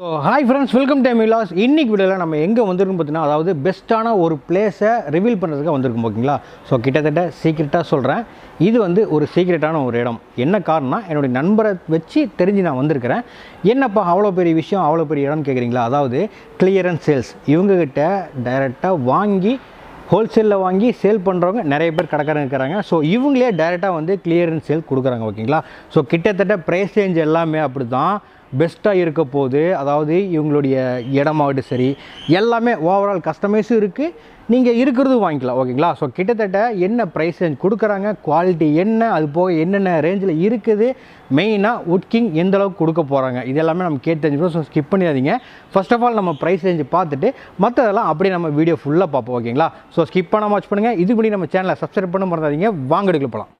So hi friends welcome time Vilas இன்றைக்கி வீடியோவில் நம்ம எங்கே வந்திருக்கோம் பார்த்தீங்கன்னா அதாவது பெஸ்ட்டான ஒரு பிளேஸை ரிவீல் பண்ணுறதுக்கு வந்திருக்கோம் ஓகேங்களா? ஸோ கிட்டத்தட்ட சீக்ரெட்டாக சொல்கிறேன் இது வந்து ஒரு சீக்ரெட்டான ஒரு இடம். என்ன காரணம்னா என்னுடைய நண்பரை வச்சு தெரிஞ்சு நான் வந்திருக்கிறேன். என்னப்பா அவ்வளோ பெரிய விஷயம் அவ்வளோ பெரிய இடம்னு கேட்குறீங்களா அதாவது கிளியரன்ஸ் சேல்ஸ் இவங்ககிட்ட டைரெக்டாக வாங்கி ஹோல்சேலில் வாங்கி சேல் பண்ணுறவங்க நிறைய பேர் கடைக்காரங்க இருக்கிறாங்க. ஸோ இவங்களே டைரெக்டாக வந்து கிளியரன்ஸ் சேல் கொடுக்குறாங்க ஓகேங்களா? ஸோ கிட்டத்தட்ட ப்ரைஸ் ரேஞ்ச் எல்லாமே அப்படி தான் பெஸ்ட்டாக இருக்க போது அதாவது இவங்களுடைய இடமாகட்டும் சரி எல்லாமே ஓவரால் கஸ்டமைஸும் இருக்குது நீங்கள் இருக்கிறதும் வாங்கிக்கலாம் ஓகேங்களா ஸோ கிட்டத்தட்ட என்ன ப்ரைஸ் ரேஞ்ச் கொடுக்குறாங்க குவாலிட்டி என்ன அது போக என்னென்ன ரேஞ்சில் இருக்குது மெயினாக உட்கிங் எந்த அளவுக்கு கொடுக்க போகிறாங்க இது எல்லாமே நம்ம கேட்டு தெரிஞ்சுக்கணும். ஸோ ஸ்கிப் பண்ணிடாதீங்க. ஃபர்ஸ்ட் ஆஃப் ஆல் நம்ம ப்ரைஸ் ரேஞ்சு பார்த்துட்டு மற்றதெல்லாம் அப்படியே நம்ம வீடியோ ஃபுல்லாக பார்ப்போம் ஓகேங்களா ஸோ ஸ்கிப் பண்ணாமல் வாட்ச் பண்ணுங்கள் இதுபடி நம்ம சேனலை சப்ஸ்கிரைப் பண்ண மறந்தாதீங்க வாங்க எடுக்கல போகலாம்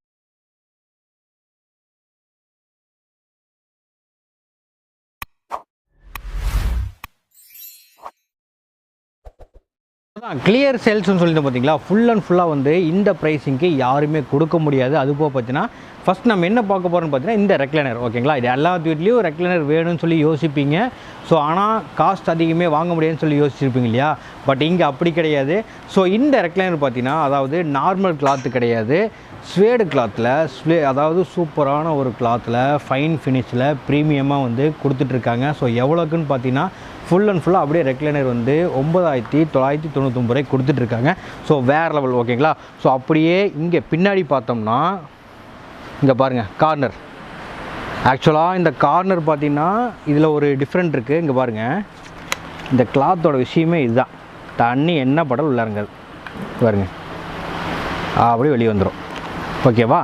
அதான் கிளியர் சேல்ஸ்னு சொல்லிட்டு பார்த்தீங்களா ஃபுல் அண்ட் ஃபுல்லாக வந்து இந்த ப்ரைஸிங்க்கு யாருமே கொடுக்க முடியாது. அது போக பார்த்தீங்கன்னா ஃபஸ்ட் நம்ம என்ன பார்க்க போகிறோம்னு பார்த்தீங்கன்னா இந்த ரெக்லைனர் ஓகேங்களா இது எல்லா வீட்லேயும் ரெக்லைனர் வேணும்னு சொல்லி யோசிப்பீங்க. ஸோ ஆனால் காஸ்ட் அதிகமே வாங்க முடியாதுன்னு சொல்லி யோசிச்சிருப்பீங்க இல்லையா? பட் இங்கே அப்படி கிடையாது. ஸோ இந்த ரெக்லைனர் பார்த்தீங்கன்னா அதாவது நார்மல் கிளாத்து கிடையாது. ஸ்வேடு கிளாத்தில் ஸ்வே அதாவது சூப்பரான ஒரு கிளாத்தில் ஃபைன் ஃபினிஷில் ப்ரீமியமாக வந்து கொடுத்துட்ருக்காங்க ஸோ எவ்வளோக்குன்னு பார்த்தீங்கன்னா ஃபுல் அண்ட் ஃபுல்லாக அப்படியே ரெக்லைனர் வந்து ஒம்பதாயிரத்தி தொள்ளாயிரத்தி தொண்ணூத்தொம்பது ரூபாய் கொடுத்துட்ருக்காங்க. ஸோ வேறு லெவல் ஓகேங்களா ஸோ அப்படியே இங்கே பின்னாடி பார்த்தோம்னா இங்கே பாருங்கள் கார்னர் ஆக்சுவலாக இந்த கார்னர் பார்த்தீங்கன்னா இதில் ஒரு டிஃப்ரெண்ட் இருக்குது இங்கே பாருங்கள் இந்த கிளாத்தோட விஷயமே இதுதான். தண்ணி என்ன படல் உள்ளாருங்கள். பாருங்க. அப்படியே வெளியே வந்துடும் ஓகேவா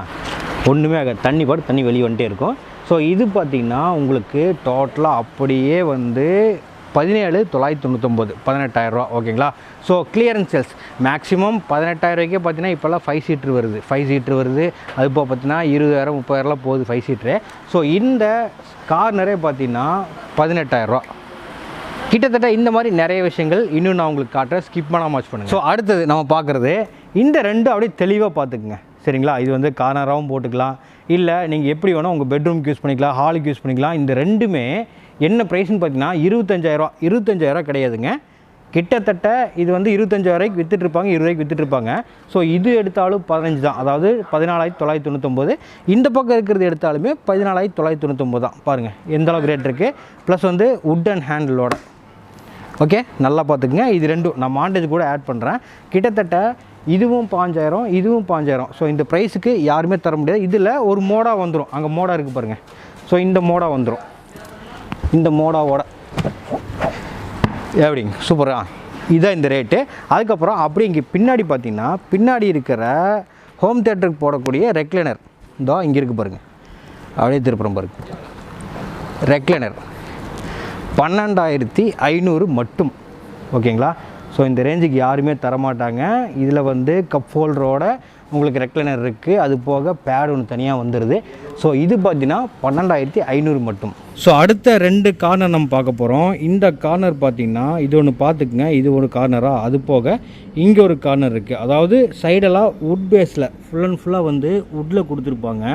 ஒன்றுமே ஆகாது. தண்ணி பாட்டு தண்ணி வெளியே வந்துட்டே இருக்கும். ஸோ இது பார்த்திங்கன்னா உங்களுக்கு டோட்டலாக அப்படியே வந்து பதினேழு தொள்ளாயிரத்தி தொண்ணூத்தொம்பது பதினெட்டாயிரரூவா ஓகேங்களா? ஸோ கிளியரன்ஸ் சேல்ஸ் மேக்ஸிமம் பதினெட்டாயிரரூவாய்க்கே பார்த்தீங்கன்னா இப்போல்லாம் ஃபைவ் சீட்ரு வருது. ஃபைவ் சீட்ரு வருது. அது போக பார்த்தீங்கன்னா இருபதாயிரம் முப்பதாயிரம்லாம் போகுது ஃபைவ் சீட்ரு ஸோ இந்த கார்னரே பார்த்தீங்கன்னா பதினெட்டாயிரரூவா கிட்டத்தட்ட இந்த மாதிரி நிறைய விஷயங்கள் இன்னும் நான் உங்களுக்கு காட்டுறேன். ஸ்கிப் பண்ணாமல் வாட்ச் பண்ணுங்கள் ஸோ அடுத்தது நம்ம பார்க்குறது இந்த ரெண்டு அப்படியே தெளிவாக பார்த்துக்குங்க. சரிங்களா? இது வந்து கார்னராகவும் போட்டுக்கலாம். இல்லை நீங்கள் எப்படி வேணால் உங்கள் பெட்ரூம்க்கு யூஸ் பண்ணிக்கலாம் ஹாலுக்கு யூஸ் பண்ணிக்கலாம். இந்த ரெண்டுமே என்ன ப்ரைஸ்னு பார்த்தீங்கன்னா இருபத்தஞ்சாயிரரூவா இருபத்தஞ்சாயிரரூவா கிடையாதுங்க. கிட்டத்தட்ட இது வந்து இருபத்தஞ்சாயிரூவாய்க்கு விற்றுட்ருப்பாங்க இருபதுக்கு இருபது ஸோ இது எடுத்தாலும் பதினஞ்சு தான். அதாவது பதினாலாயிரத்தி தொள்ளாயிரத்தி தொண்ணூத்தொம்பது. இந்த பக்கம் இருக்கிறது எடுத்தாலுமே பதினாலாயிரத்தி தொள்ளாயிரத்தி தொண்ணூத்தொம்பது தான். பாருங்கள் எந்த அளவுக்கு ரேட் இருக்குது ப்ளஸ் வந்து உட் அண்ட் ஹேண்டிலோட ஓகே நல்லா பார்த்துக்குங்க இது ரெண்டும் நான் மாண்டேஜ் கூட ஆட் பண்ணுறேன் கிட்டத்தட்ட இதுவும் பாஞ்சாயிரம் இதுவும் பாஞ்சாயிரம். ஸோ இந்த ப்ரைஸுக்கு யாருமே தர முடியாது. இதில் ஒரு மோடா வந்துடும் அங்கே மோடா இருக்குது பாருங்கள் ஸோ இந்த மோடா வந்துடும் இந்த மோடாவோட. எப்படிங்க சூப்பரா இதான் இந்த ரேட்டு அதுக்கப்புறம் அப்படி இங்கே பின்னாடி பார்த்தீங்கன்னா பின்னாடி இருக்கிற ஹோம் தேட்டருக்கு போடக்கூடிய ரெக்லைனர் இதோ இங்கே இருக்குது பாருங்கள் அப்படியே திருப்புறம் பாருங்க. ரெக்லைனர் பன்னெண்டாயிரத்தி ஐநூறு மட்டும். ஓகேங்களா ஸோ இந்த ரேஞ்சுக்கு யாருமே தரமாட்டாங்க. இதில் வந்து கப் ஹோல்டரோட உங்களுக்கு ரெக்லைனர் இருக்குது அது போக பேட் ஒன்று தனியாக வந்துடுது ஸோ இது பார்த்தீங்கன்னா பன்னெண்டாயிரத்தி ஐநூறு மட்டும். ஸோ அடுத்த ரெண்டு கார்னர் நம்ம பார்க்க போகிறோம் இந்த கார்னர் பார்த்திங்கன்னா இது ஒன்று பார்த்துக்குங்க. இது ஒரு கார்னராக அது போக இங்கே ஒரு கார்னர் இருக்குது அதாவது சைடெல்லாம் உட் பேஸில் ஃபுல் அண்ட் ஃபுல்லாக வந்து உட்டில் கொடுத்துருப்பாங்க.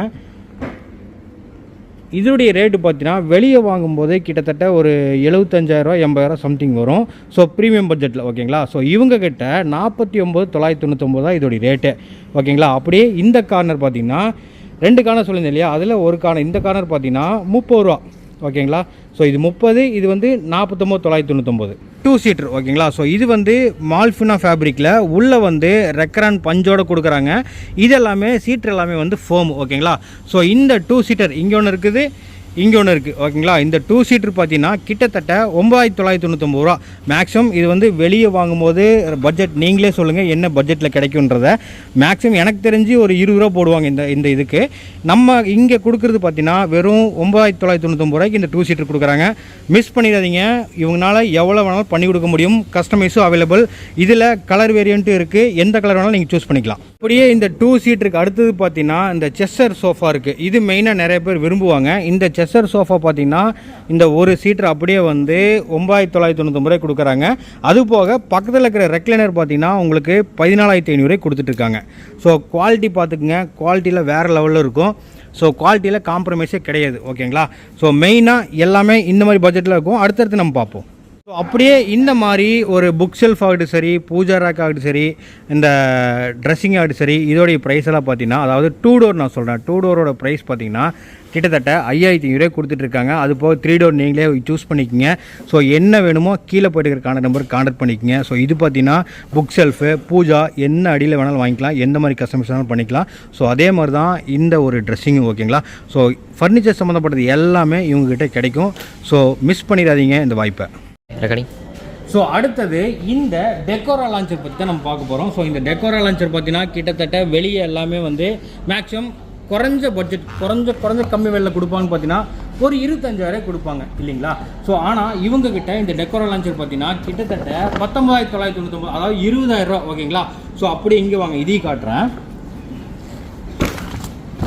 இதனுடைய ரேட்டு பார்த்தீங்கன்னா வெளியே வாங்கும்போதே கிட்டத்தட்ட ஒரு எழுபத்தஞ்சாயிரரூவா எண்பதாயிரம் சம்திங் வரும். ஸோ ப்ரீமியம் பட்ஜெட்டில் ஓகேங்களா ஸோ இவங்கக்கிட்ட நாற்பத்தி ஒம்பது தொள்ளாயிரத்தி தொண்ணூத்தொம்பது தான் இதோடைய ரேட்டு ஓகேங்களா அப்படியே இந்த கார்னர் பார்த்தீங்கன்னா ரெண்டு கார்னர் சொல்லியிருந்தேன் இல்லையா? அதில் ஒரு கார்னர் இந்த கார்னர் பார்த்தீங்கன்னா முப்பது ரூபா. ஓகேங்களா? ஸோ இது முப்பது இது வந்து நாற்பத்தொம்போது தொள்ளாயிரத்தி தொண்ணூத்தொம்பது. டூ சீட்டர் ஓகேங்களா? ஸோ இது வந்து மால்ஃபினா ஃபேப்ரிக்கில் உள்ளே வந்து ரெக்கரான் பஞ்சோட கொடுக்குறாங்க. இது எல்லாமே சீட்டர் எல்லாமே வந்து ஃபோம் ஓகேங்களா? ஸோ இந்த டூ சீட்டர் இங்கே ஒன்று இருக்குது. இங்கே ஒன்று இருக்குது ஓகேங்களா? இந்த டூ சீட்டர் பார்த்தீங்கன்னா கிட்டத்தட்ட ஒம்பதாயிரத்தி தொள்ளாயிரத்தி தொண்ணூத்தொம்பது ரூபா. மேக்ஸிமம் இது வந்து வெளியே வாங்கும்போது பட்ஜெட் நீங்களே சொல்லுங்கள் என்ன பட்ஜெட்டில் கிடைக்குன்றத மேக்ஸிமம் எனக்கு தெரிஞ்சு ஒரு இருபது ரூபா போடுவாங்க இந்த இந்த இதுக்கு. நம்ம இங்கே கொடுக்குறது பார்த்தீங்கன்னா வெறும் ஒம்பதாயிரத்தி தொள்ளாயிரத்தி தொண்ணூத்தொம்பது ரூபாய்க்கு இந்த டூ சீட்டர் கொடுக்குறாங்க. மிஸ் பண்ணிடாதீங்க. இவங்களால எவ்வளோ வேணாலும் பண்ணி கொடுக்க முடியும். கஸ்டமைஸும் அவைலபிள் இதில் கலர் வேரியண்ட்டும் இருக்குது எந்த கலர் வேணாலும் நீங்கள் சூஸ் பண்ணிக்கலாம். அப்படியே இந்த டூ சீட்டருக்கு அடுத்தது பார்த்தீங்கன்னா இந்த செஸ்ஸர் சோஃபா இருக்குது இது மெயினாக நிறைய பேர் விரும்புவாங்க. இந்த செஸ் செஸ்ஸர் சோஃபா பார்த்தீங்கன்னா இந்த ஒரு சீட்டர் அப்படியே வந்து ஒம்பாயிரத்தி தொள்ளாயிரத்தி தொண்ணூத்தொம்பது ரூபாய் கொடுக்குறாங்க. அது போக பக்கத்தில் இருக்கிற ரெக்லைனர் பார்த்தீங்கன்னா உங்களுக்கு பதினாலாயிரத்தி ஐநூறுரூவா கொடுத்துட்ருக்காங்க. ஸோ குவாலிட்டி பார்த்துக்குங்க. குவாலிட்டியில் வேறு லெவலில் இருக்கும். ஸோ குவாலிட்டியில் காம்ப்ரமைஸே கிடையாது. ஓகேங்களா ஸோ மெயினாக எல்லாமே இந்த மாதிரி பட்ஜெட்டில் இருக்கும். அடுத்தடுத்து நம்ம பார்ப்போம். ஸோ அப்படியே இந்த மாதிரி ஒரு புக் ஷெல்ஃப் ஆகட்டும் சரி பூஜா ரேக் ஆகட்டும் சரி இந்த ட்ரெஸ்ஸிங் ஆகட்டும் சரி இதோடைய ப்ரைஸ் எல்லாம் பார்த்தீங்கன்னா அதாவது டூ டோர் நான் சொல்கிறேன் டூ டோரோட ப்ரைஸ் பார்த்தீங்கன்னா கிட்டத்தட்ட ஐயாயிரத்தி ஐநூறுரூவா கொடுத்துட்ருக்காங்க. அது போக த்ரீ டோர் நீங்களே சூஸ் பண்ணிக்கோங்க. ஸோ என்ன வேணுமோ கீழே போய்ட்டு இருக்கிற கான்டாக்ட் நம்பர் கான்டாக்ட் பண்ணிக்கோங்க. ஸோ இது பார்த்தீங்கன்னா புக் ஷெல்ஃபு பூஜா என்ன அடியில் வேணாலும் வாங்கிக்கலாம். எந்த மாதிரி கஸ்டமர்ஸ் வேணாலும் பண்ணிக்கலாம். ஸோ அதே மாதிரி தான் இந்த ஒரு ட்ரெஸ்ஸிங்கும் ஓகேங்களா ஸோ ஃபர்னிச்சர் சம்மந்தப்பட்டது எல்லாமே இவங்ககிட்ட கிடைக்கும். ஸோ மிஸ் பண்ணிடாதீங்க இந்த வாய்ப்பை. ரெக்கார்டிங். ஸோ அடுத்தது இந்த டெக்கோரா லான்ச்சர் பற்றி தான் நம்ம பார்க்க போகிறோம் ஸோ இந்த டெக்கோரா லான்ச்சர் பார்த்தீங்கன்னா கிட்டத்தட்ட வெளியே எல்லாமே வந்து மேக்ஸிமம் குறைஞ்ச பட்ஜெட் குறைஞ்ச குறைஞ்ச கம்மி விலையில் கொடுப்பாங்கன்னு பார்த்தீங்கன்னா ஒரு இருபத்தஞ்சாயிரம் கொடுப்பாங்க இல்லைங்களா? ஸோ ஆனால் இவங்க கிட்ட இந்த டெக்கோரா லான்ச்சர் பார்த்தீங்கன்னா கிட்டத்தட்ட பத்தொம்பதாயிரத்தி தொள்ளாயிரத்தி தொண்ணூத்தொம்பது அதாவது இருபதாயிரம் ரூபா ஓகேங்களா? ஸோ அப்படி இங்கே வாங்க இதையும் காட்டுறேன்.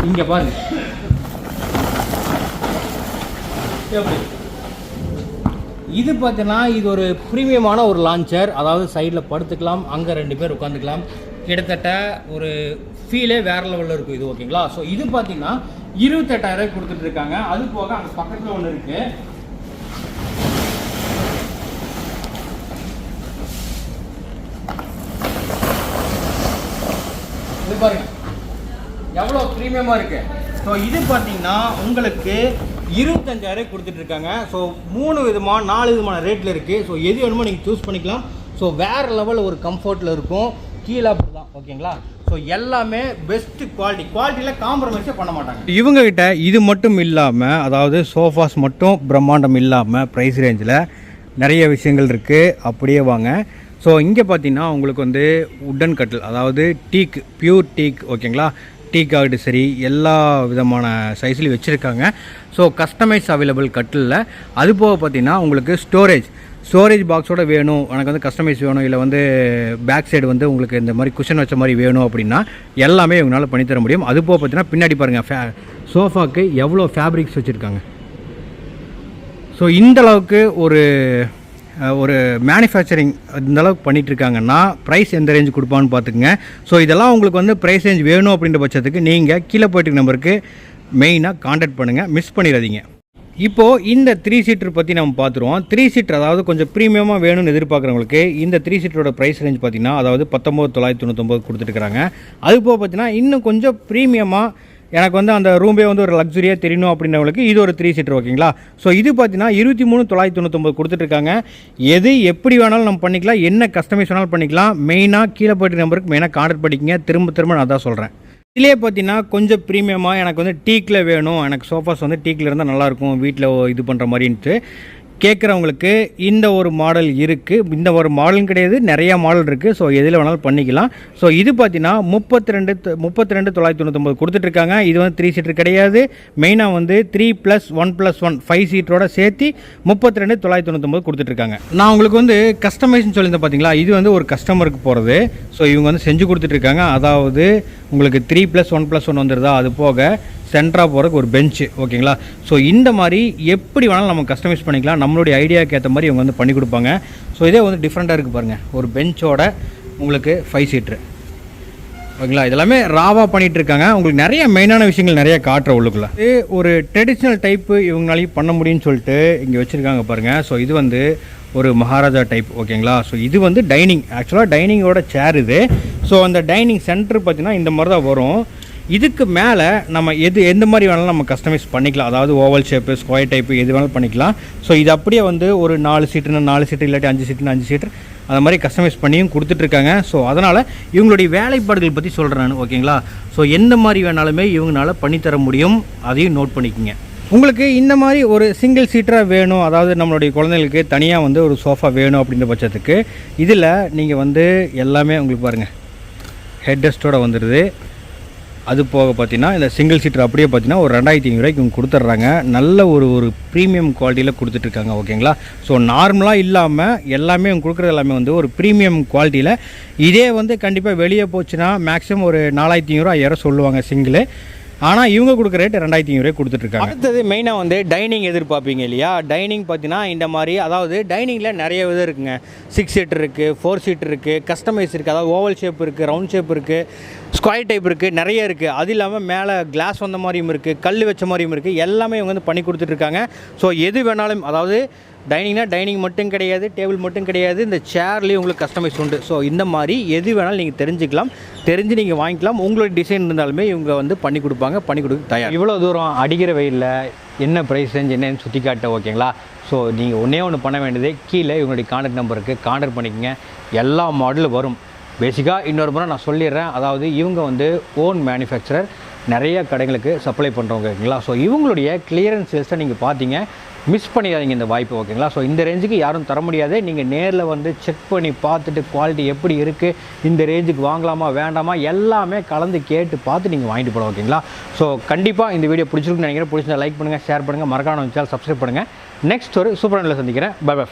இங்கே பாருங்க. எப்படி? இது பார்த்தீங்கன்னா இது ஒரு ப்ரீமியமான ஒரு லான்ச்சர் அதாவது சைடில் படுத்துக்கலாம் அங்கே ரெண்டு பேர் உட்காந்துக்கலாம் கிட்டத்தட்ட ஒரு ஃபீலே வேற லெவலில் இருக்கும் இது ஓகேங்களா ஸோ இது பார்த்தீங்கன்னா இருபத்தெட்டாயிரம் கொடுத்துட்டு இருக்காங்க. அது போக அங்கே பக்கத்தில் ஒன்று இருக்கு. இது பாருங்க. எவ்வளோ ப்ரீமியமாக இருக்கு. ஸோ இது பார்த்தீங்கன்னா உங்களுக்கு இருபத்தஞ்சாயிரம் கொடுத்துட்டு இருக்காங்க. ஸோ மூணு விதமான நாலு விதமான ரேட்டில் இருக்குது ஸோ எது வேணுமோ நீங்கள் சூஸ் பண்ணிக்கலாம். ஸோ வேறு லெவலில் ஒரு கம்ஃபர்ட்டில் இருக்கும். கீழே ஓகேங்களா? ஸோ எல்லாமே பெஸ்ட் குவாலிட்டி குவாலிட்டியில் காம்ப்ரமைஸே பண்ண மாட்டாங்க. இவங்க கிட்ட இது மட்டும் இல்லாமல் அதாவது சோஃபாஸ் மட்டும் பிரம்மாண்டம் இல்லாமல் ப்ரைஸ் ரேஞ்சில் நிறைய விஷயங்கள் இருக்குது அப்படியே வாங்க. ஸோ இங்கே பார்த்தீங்கன்னா உங்களுக்கு வந்து உட்டன் கட்டில் அதாவது டீக் பியூர் டீக் ஓகேங்களா? டீக் ஆகட்டும் சரி எல்லா விதமான சைஸ்லையும் வச்சுருக்காங்க. ஸோ கஸ்டமைஸ் அவைலபிள் கட்டிலில். அது போக பார்த்தீங்கன்னா உங்களுக்கு ஸ்டோரேஜ் ஸ்டோரேஜ் பாக்ஸோட வேணும் எனக்கு வந்து கஸ்டமைஸ் வேணும் இல்லை வந்து பேக் சைடு வந்து உங்களுக்கு இந்த மாதிரி குஷன் வச்ச மாதிரி வேணும் அப்படின்னா எல்லாமே இவங்களால பண்ணித்தர முடியும். அது போக பார்த்தீங்கன்னா பின்னாடி பாருங்கள் ஃபே சோஃபாக்கு எவ்வளோ ஃபேப்ரிக்ஸ் வச்சுருக்காங்க. ஸோ இந்த அளவுக்கு ஒரு ஒரு மேனுஃபேக்சரிங் இந்த அளவுக்கு ப்ரைஸ் எந்த ரேஞ்ச் கொடுப்பான்னு பார்த்துக்குங்க. ஸோ இதெல்லாம் உங்களுக்கு வந்து ப்ரைஸ் ரேஞ்ச் வேணும் அப்படின்ற பட்சத்துக்கு நீங்கள் கீழே போயிட்டு நம்பருக்கு மெயினாக காண்டாக்ட் பண்ணுங்கள் மிஸ் பண்ணிடாதீங்க. இப்போது இந்த த்ரீ சீட்டர் பற்றி நம்ம பார்த்துருவோம். த்ரீ சீட்டர் அதாவது கொஞ்சம் ப்ரீமியமாக வேணும்னு எதிர்பார்க்குறவங்களுக்கு இந்த த்ரீ சீட்டரோட ப்ரைஸ் ரேஞ்ச் பார்த்தீங்கன்னா அதாவது பத்தொம்பது தொள்ளாயிரத்தி தொண்ணூத்தொம்பது கொடுத்துட்டுருக்காங்க. அது போக பார்த்தீங்கன்னா இன்னும் கொஞ்சம் ப்ரீமியமாக எனக்கு வந்து அந்த ரூம்பே வந்து ஒரு லக்ஸுரியாக தெரியணும் அப்படின்றவங்களுக்கு இது ஒரு த்ரீ சீட்டர் ஓகேங்களா ஸோ இது பார்த்தீங்கன்னா இருபத்தி மூணு தொள்ளாயிரத்தி தொண்ணூத்தொம்பது கொடுத்துட்ருக்காங்க எது எப்படி வேணாலும் நம்ம பண்ணிக்கலாம் என்ன கஸ்டமைஸ் வேணாலும் பண்ணிக்கலாம் மெயினாக கீழே போய்ட்டு நம்பருக்கு மெயினாக கான்டாக்ட் பண்ணிக்கங்க. திரும்ப திரும்ப நான் அதான் சொல்கிறேன் இதிலே பார்த்தீங்கன்னா கொஞ்சம் ப்ரீமியமாக எனக்கு வந்து டீக்கில் வேணும். எனக்கு சோஃபாஸ் வந்து டீக்கில் இருந்தால் நல்லாயிருக்கும் வீட்டில் இது பண்ணுற மாதிரின்ட்டு. கேட்குறவங்களுக்கு இந்த ஒரு மாடல் இருக்குது இந்த ஒரு மாடலும் கிடையாது நிறையா மாடல் இருக்குது ஸோ எதில் வேணாலும் பண்ணிக்கலாம். ஸோ இது பார்த்தீங்கன்னா முப்பத்தி ரெண்டு முப்பத்தி ரெண்டு தொள்ளாயிரத்தி தொண்ணூத்தொம்பது கொடுத்துட்ருக்காங்க. இது வந்து த்ரீ சீட்டர் கிடையாது. மெயினாக வந்து three plus one plus one five சீட்டரோட சேர்த்து முப்பத்தி ரெண்டு தொள்ளாயிரத்தி தொண்ணூத்தொம்பது கொடுத்துட்ருக்காங்க. நான் உங்களுக்கு வந்து கஸ்டமைஸ்னு சொல்லியிருந்தேன் பார்த்தீங்களா இது வந்து ஒரு கஸ்டமருக்கு போகிறது ஸோ இவங்க வந்து செஞ்சு கொடுத்துட்ருக்காங்க. அதாவது உங்களுக்கு three plus one plus one வந்துடுதா அது போக சென்டராக போகிறதுக்கு ஒரு பெஞ்சு ஓகேங்களா ஸோ இந்த மாதிரி எப்படி வேணாலும் நம்ம கஸ்டமைஸ் பண்ணிக்கலாம். நம்மளுடைய ஐடியாவுக்கு ஏற்ற மாதிரி இவங்க வந்து பண்ணி கொடுப்பாங்க. ஸோ இதே வந்து டிஃப்ரெண்ட்டாக இருக்குது பாருங்கள் ஒரு பெஞ்சோட உங்களுக்கு ஃபைவ் சீட்ரு ஓகேங்களா? இதெல்லாமே ராவாக பண்ணிகிட்டு இருக்காங்க உங்களுக்கு நிறைய மெயினான விஷயங்கள் நிறைய காட்டுற உள்ளுக்குள்ள. இது ஒரு ட்ரெடிஷ்னல் டைப்பு இவங்களாலையும் பண்ண முடியும்னு சொல்லிட்டு இங்கே வச்சுருக்காங்க பாருங்கள் ஸோ இது வந்து ஒரு மகாராஜா டைப் ஓகேங்களா ஸோ இது வந்து டைனிங் ஆக்சுவலாக டைனிங்கோட சேர் இது. ஸோ அந்த டைனிங் சென்டர் பார்த்தீங்கன்னா இந்த மாதிரி தான் வரும். இதுக்கு மேலே நம்ம எது எந்த மாதிரி வேணாலும் நம்ம கஸ்டமைஸ் பண்ணிக்கலாம். அதாவது ஓவல் ஷேப்பு ஸ்கொயர் டைப்பு எது வேணாலும் பண்ணிக்கலாம். ஸோ இது அப்படியே வந்து ஒரு நாலு சீட்டுன்னு நாலு சீட்டு இல்லாட்டி அஞ்சு சீட்டுன்னு அஞ்சு சீட்டு அந்த மாதிரி கஸ்டமைஸ் பண்ணியும் கொடுத்துட்ருக்காங்க ஸோ அதனால் இவங்களுடைய வேலைப்பாடுகள் பற்றி சொல்கிறேன் நான் ஓகேங்களா? ஸோ எந்த மாதிரி வேணாலுமே இவங்களால பண்ணித்தர முடியும். அதையும் நோட் பண்ணிக்கோங்க. உங்களுக்கு இந்த மாதிரி ஒரு சிங்கிள் சீட்டராக வேணும். அதாவது நம்மளுடைய குழந்தைகளுக்கு தனியாக வந்து ஒரு சோஃபா வேணும் அப்படின்ற பட்சத்துக்கு இதில் நீங்கள் வந்து எல்லாமே உங்களுக்கு பாருங்கள் ஹெட் ரெஸ்ட்டோட வந்துடுது அது போக பார்த்தீங்கன்னா இந்த சிங்கிள் சீட்டர் அப்படியே பார்த்தீங்கன்னா ஒரு ரெண்டாயிரத்தி ஐநூறுரூவாய்க்கு இவங்க கொடுத்துட்றாங்க. நல்ல ஒரு ஒரு ப்ரீமியம் குவாலிட்டியில் கொடுத்துட்ருக்காங்க ஓகேங்களா ஸோ நார்மலாக இல்லாமல் எல்லாமே இவங்க கொடுக்குறது எல்லாமே வந்து ஒரு ப்ரீமியம் குவாலிட்டியில் இதே வந்து கண்டிப்பாக வெளியே போச்சுன்னா மேக்ஸிமம் ஒரு நாலாயிரத்தி ஐநூறுரூவா ஐயாயிரம் சொல்லுவாங்க சிங்கிள் ஆனால் இவங்க கொடுக்குற ரேட் ரெண்டாயிரத்தி ஐநூறு கொடுத்துட்ருக்காங்க. அடுத்தது மெயினாக வந்து டைனிங் எதிர்பார்ப்பீங்க இல்லையா? டைனிங் பார்த்தீங்கன்னா இந்த மாதிரி அதாவது டைனிங்கில் நிறைய விதம் இருக்குங்க. சிக்ஸ் சீட்டர் இருக்குது ஃபோர் சீட் இருக்குது கஸ்டமைஸ் இருக்குது அதாவது ஓவல் ஷேப் இருக்குது ரவுண்ட் ஷேப் இருக்குது ஸ்கொயர் டைப் இருக்குது நிறைய இருக்குது அது இல்லாமல் மேலே கிளாஸ் வந்த மாதிரியும் இருக்குது கல் வச்ச மாதிரியும் இருக்குது எல்லாமே இவங்க வந்து பண்ணி கொடுத்துட்ருக்காங்க. ஸோ எது வேணாலும் அதாவது டைனிங்னா டைனிங் மட்டும் கிடையாது டேபிள் மட்டும் கிடையாது இந்த சேர்லேயும் உங்களுக்கு கஸ்டமைஸ் உண்டு. ஸோ இந்த மாதிரி எது வேணாலும் நீங்கள் தெரிஞ்சுக்கலாம். தெரிஞ்சு நீங்கள் வாங்கிக்கலாம். உங்களோட டிசைன் இருந்தாலுமே இவங்க வந்து பண்ணி கொடுப்பாங்க பண்ணி கொடுக்க தயார். இவ்வளோ தூரம் அடிக்கிற வெயிலில் என்ன ப்ரைஸ் ரேஞ்ச் என்னன்னு சுற்றி காட்ட ஓகேங்களா ஸோ நீங்கள் ஒன்றே ஒன்று பண்ண வேண்டியது கீழே இவங்களுடைய கான்டாக்ட் நம்பருக்கு கான்டாக்ட் பண்ணிக்கங்க. எல்லா மாடலும் வரும். பேசிக்காக இன்னொரு முறை நான் சொல்லிடுறேன். அதாவது இவங்க வந்து ஓன் மேனுஃபேக்சரர் நிறைய கடைகளுக்கு சப்ளை பண்ணுறவங்க ஓகேங்களா ஸோ இவங்களுடைய கிளியரன்ஸ் சேல்ஸை நீங்கள் பார்த்தீங்க. மிஸ் பண்ணிடாதீங்க இந்த வாய்ப்பு ஓகேங்களா ஸோ இந்த ரேஞ்சுக்கு யாரும் தர முடியாது. நீங்கள் நேரில் வந்து செக் பண்ணி பார்த்துட்டு குவாலிட்டி எப்படி இருக்குது இந்த ரேஞ்சுக்கு வாங்கலாமா வேண்டாமா எல்லாமே கலந்து கேட்டு பார்த்து நீங்கள் வாங்கிட்டு போகலாம் ஓகேங்களா ஸோ கண்டிப்பாக இந்த வீடியோ பிடிச்சிருக்குன்னு நினைக்கிறேன். பிடிச்சிருந்தா லைக் பண்ணுங்கள் ஷேர் பண்ணுங்கள் மறக்காம வச்சால் சப்ஸ்கிரைப் பண்ணுங்கள் நெக்ஸ்ட் ஒரு சூப்பர் சந்திக்கிறேன். By by